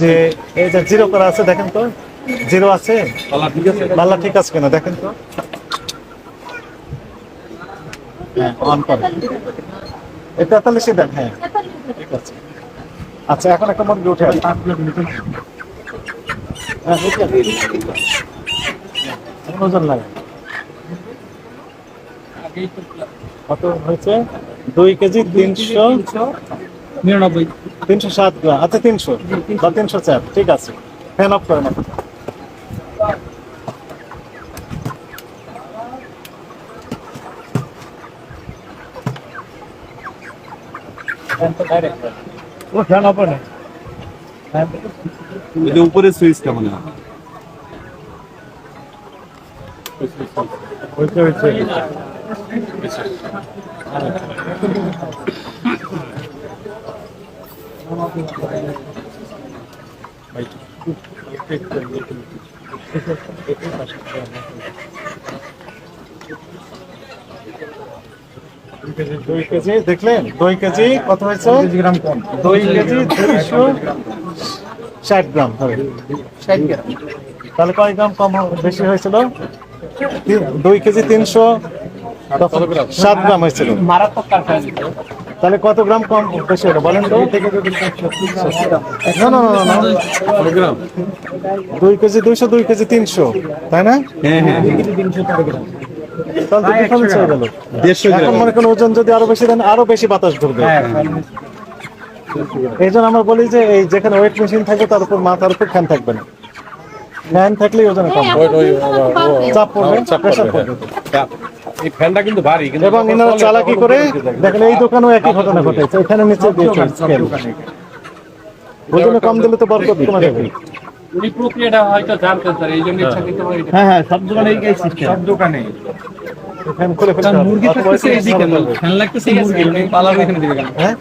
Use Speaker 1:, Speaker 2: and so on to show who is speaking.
Speaker 1: যে এই যে জিরো করা আছে দেখেন তো? জিরো আছে? পাল্লা ঠিক আছে? কিনা দেখেন তো? হ্যাঁ অন করেন এই তেতাল্লিশে দেন হ্যাঁ। ঠিক আছে। আচ্ছা এখন একটা উঠে আসে। হ্যাঁ ওজন লাগে কত হয়েছে? দুই কেজি তিনশো।
Speaker 2: নিরানব্বই।
Speaker 1: তিনশো সাত গ্রাম আচ্ছা তিনশো। বা তিনশো চার। ঠিক আছে। ফ্যান অফ করেন আপনি। ও ফ্যান অফ করেন
Speaker 3: এটা উপরে মনে হয়।
Speaker 1: হয়েছে। হয়েছে। দুই কেজি দেখলেন? দুই কেজি কত হয়েছে? গ্রাম কম। দুই কেজি দুইশো ষাট গ্রাম হবে তাহলে কয় গ্রাম কম বেশি হয়েছিল? দুই কেজি তিনশো সাত গ্রাম হয়েছিল।
Speaker 2: মারাত্মক কারখানা
Speaker 1: তাহলে কত গ্রাম কম বেশি হলো বলেন তো। না না না দুই কেজি দুইশো দুই কেজি তিনশো তাই না?
Speaker 3: হ্যাঁ হ্যাঁ।
Speaker 1: তাহলে তো হয়ে গেল। এখন মনে করেন ওজন যদি আরও বেশি দেন আরও বেশি বাতাস ঢুকবে। এই জন্য আমরা বলি যে এই যেখানে ওয়েট মেশিন থাকবে তার উপর মাথার উপর ফ্যান থাকবে না। ফ্যান থাকলে ওজন কম। চাপ পড়বে প্রেশার পড়বে।
Speaker 3: এই ফ্যানটা কিন্তু ভারী কিন্তু
Speaker 1: এবং এনারা চালাকি করে দেখেন এই দোকানেও একই ঘটনা ঘটেছে। এখানে নিচে দিয়েছে স্কেল ওজনে কম দিলে তো বরকত কমে যাবে।
Speaker 2: উনি প্রক্রিয়াটা হয়তো জানতেন স্যার এই জন্য ইচ্ছাকৃত করে
Speaker 3: হ্যাঁ হ্যাঁ সব দোকানে এই সিস্টেম সব দোকানে
Speaker 1: ফ্যান খুলে ফেলতে
Speaker 2: মুরগি থাকতেছে এইদিকে ফ্যান লাগতেছে মুরগি পালাবে এখানে দিবে
Speaker 1: হ্যাঁ?